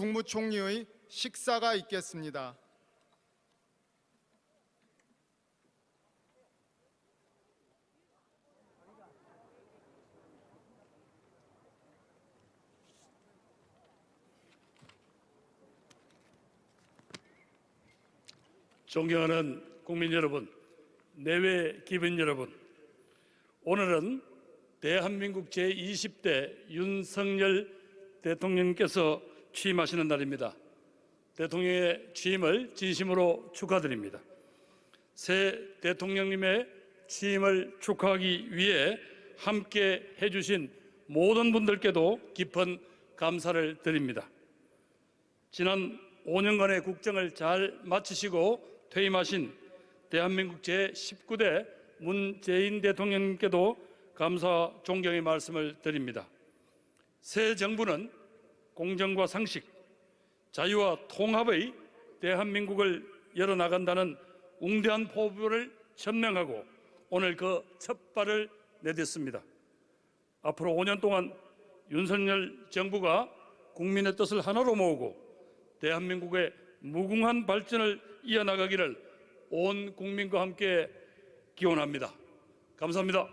국무총리의 식사가 있겠습니다. 존경하는 국민 여러분, 내외 기분 여러분, 오늘은 대한민국 제20대 윤석열 대통령께서 취임하시는 날입니다. 대통령의 취임을 진심으로 축하드립니다. 새 대통령님의 취임을 축하하기 위해 함께 해주신 모든 분들께도 깊은 감사를 드립니다. 지난 5년간의 국정을 잘 마치시고 퇴임하신 대한민국 제19대 문재인 대통령님께도 감사 존경의 말씀을 드립니다. 새 정부는 공정과 상식, 자유와 통합의 대한민국을 열어나간다는 웅대한 포부를 천명하고 오늘 그 첫 발을 내딛습니다. 앞으로 5년 동안 윤석열 정부가 국민의 뜻을 하나로 모으고 대한민국의 무궁한 발전을 이어나가기를 온 국민과 함께 기원합니다. 감사합니다.